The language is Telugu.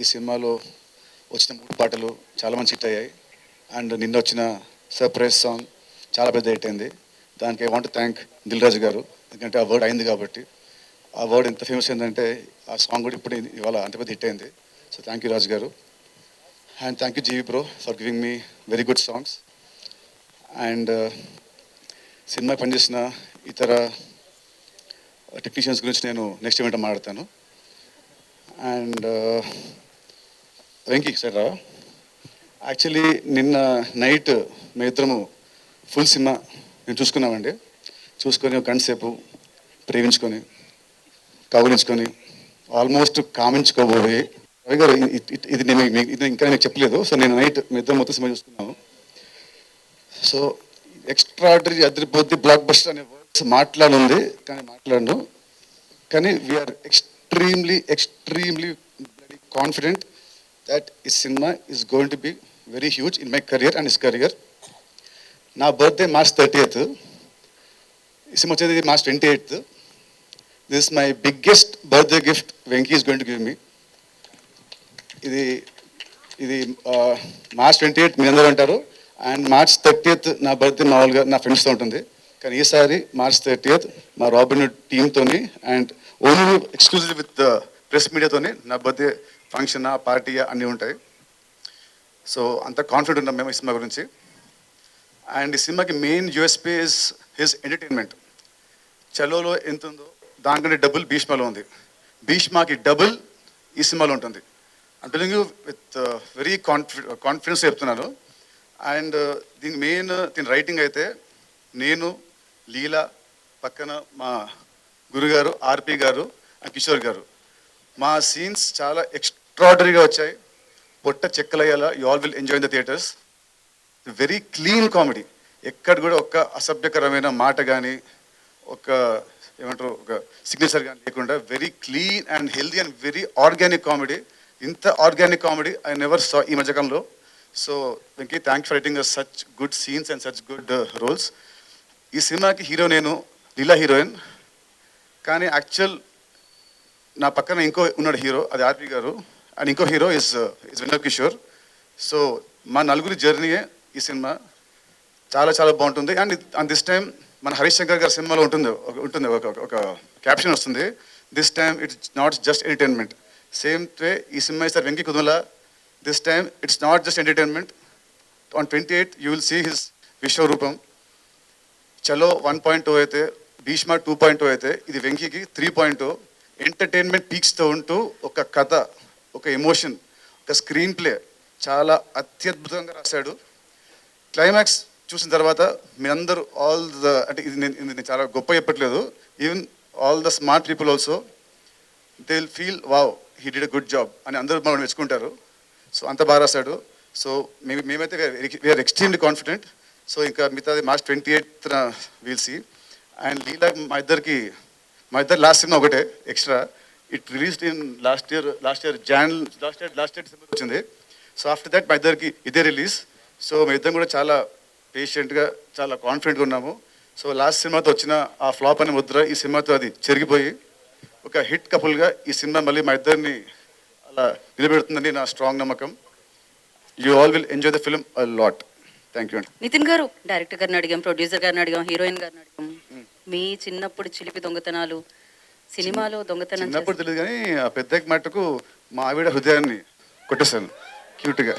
ఈ సినిమాలో వచ్చిన మూడు పాటలు చాలా మంచి హిట్ అయ్యాయి. అండ్ నిన్న వచ్చిన సర్ప్రైజ్ సాంగ్ చాలా పెద్ద హిట్ అయింది. దానికి I want thank Dil Raju garu. ఎందుకంటే ఆ వర్డ్ అయింది కాబట్టి. ఆ వర్డ్ ఎంత ఫేమస్ అయిందంటే ఆ సాంగ్ కూడా ఇప్పుడు ఇవాళ అంత పెద్ద హిట్ అయింది. So thank you Raju garu. And thank you GV bro for giving me very good songs. And uh, cinema పనిచేసిన ఇతర టెక్నీషియన్స్ గురించి నేను నెక్స్ట్ ఈవెంట్ మాట్లాడతాను. And uh, Venky sir actually నిన్న నైట్ మేము ఇద్దరము ఫుల్ సినిమా మేము చూసుకున్నామండి. చూసుకొని ఒక గంట సేపు ప్రేమించుకొని కౌగులించుకొని ఆల్మోస్ట్ కామించుకోబోయి. రవి గారు ఇది నేను ఇది ఇంకా మీకు చెప్పలేదు. సో నేను నైట్ మీ ఇద్దరు మొత్తం సినిమా చూసుకున్నాము. సో ఎక్స్ట్రాడరీ అదిరిపోద్ది బ్లాక్ బస్టర్ అనే వర్డ్స్ మాట్లాడుంది. కానీ మాట్లాడను. కానీ we are extremely extremely confident that ఈ cinema is going to be very huge in my career and is career నా బర్త్డే మార్చ్ థర్టీ ఎయిత్ ఈ సినిమా వచ్చేది March twenty eighth this my biggest birthday gift Venky is going to give me ఇది ఇది మార్చ్ ట్వంటీ ఎయిత్ మీ అందరూ అంటారు. అండ్ మార్చ్ థర్టీయత్ నా బర్త్డే మామూలుగా నా ఫ్రెండ్స్తో ఉంటుంది. కానీ ఈసారి మార్చ్ థర్టీయత్ మా Robin టీమ్తోని and only exclusive with press మీడియాతోని నా బర్త్డే ఫంక్షన్ పార్టీయా అన్నీ ఉంటాయి. సో అంత కాన్ఫిడెంట్ ఉన్నాం మేము ఈ సినిమా గురించి. అండ్ ఈ సినిమాకి main USP is his entertainment చలోలో ఎంత ఉందో దానికంటే డబుల్ భీష్మలో ఉంది. భీష్మాకి డబుల్ ఈ సినిమాలో ఉంటుంది. అంటే you with very confi confidence చెప్తున్నాను. అండ్ uh, దీని మెయిన్ uh, దీని రైటింగ్ అయితే నేను లీలా పక్కన మా గురుగారు ఆర్పి గారు అండ్ కిషోర్ గారు. మా సీన్స్ చాలా ఎక్స్ ఎక్స్ట్రాడనరీగా వచ్చాయి. పొట్ట చెక్కలయ్యేలా you all will enjoy the theatres very clean comedy ఎక్కడ కూడా ఒక్క అసభ్యకరమైన మాట కానీ ఒక ఏమంటారు ఒక సిగ్నేచర్ కానీ లేకుండా very clean and healthy and very organic comedy ఇంత organic comedy I never saw ఈ మధ్యకాలంలో so Venky thanks for writing such good scenes and such good roles ఈ సినిమాకి హీరో నేను లీలా హీరోయిన్. కానీ యాక్చువల్ నా పక్కన ఇంకో ఉన్నాడు హీరో అది ఆర్పి గారు. అండ్ ఇంకో hero is is Vinod Kishore so మా నలుగురి జర్నీయే ఈ సినిమా. చాలా చాలా బాగుంటుంది. అండ్ అండ్ దిస్ టైం మన హరీష్ శంకర్ గారి సినిమాలో ఉంటుంది ఒక- ఉంటుంది ఒక ఒక- క్యాప్షన్ వస్తుంది. This time it's not just entertainment same way ఈ సినిమా ఇస్తారు Venky Kudumula. This time it's not just entertainment on twenty eight you will see his Vishwaroopam Chalo one point two అయితే భీష్మ టూ పాయింట్ టూ అయితే ఇది వెంకీకి త్రీ పాయింట్ టూ ఎంటర్టైన్మెంట్ పీక్స్తో ఉంటూ ఒక కథ. ఒక ఎమోషన్ ఒక స్క్రీన్ ప్లే చాలా అత్యద్భుతంగా రాశాడు. క్లైమాక్స్ చూసిన తర్వాత మీ అందరూ ఆల్ ద అంటే ఇది నేను ఇది నేను చాలా గొప్ప చెప్పట్లేదు. Even all the smart people also they will feel wow he did a good job అని అందరూ మనం మెచ్చుకుంటారు. సో అంత బాగా రాశాడు. సో మేము మేమైతే వీఆర్ ఎక్స్ట్రీమ్లీ కాన్ఫిడెంట్ సో ఇంకా మిగతాది March twenty eighth we'll see and Leela మా ఇద్దరికి మా ఇద్దరు లాస్ట్ సినిమా ఒకటే extra it released in last year last year John last year last year December వచ్చింది. సో ఆఫ్టర్ దట్ మా ఇద్దరికి ఇదే రిలీజ్ సో మా ఇద్దరం కూడా చాలా పేషెంట్గా చాలా కాన్ఫిడెంట్గా ఉన్నాము. సో లాస్ట్ సినిమాతో వచ్చిన ఆ ఫ్లాప్ అనే ముద్ర ఈ సినిమాతో అది చెరిగిపోయి ఒక హిట్ కపుల్గా ఈ సినిమా మళ్ళీ మా ఇద్దరిని అలా నిలబెడుతుందని నా స్ట్రాంగ్ నమ్మకం. You all will enjoy the film a lot thank you అండి. నితిన్ గారు డైరెక్టర్ గారిని అడిగాం ప్రొడ్యూసర్ గారిని అడిగాం హీరోయిన్ గారిని అడిగాం. మీ చిన్నప్పుడు చిలిపి దొంగతనాలు సినిమాలో దొంగతనం చిన్నప్పుడు తెలియదు కానీ ఆ పెద్ద మట్టుకు మా ఆవిడ హృదయాన్ని కొట్టేశాను. క్యూట్గా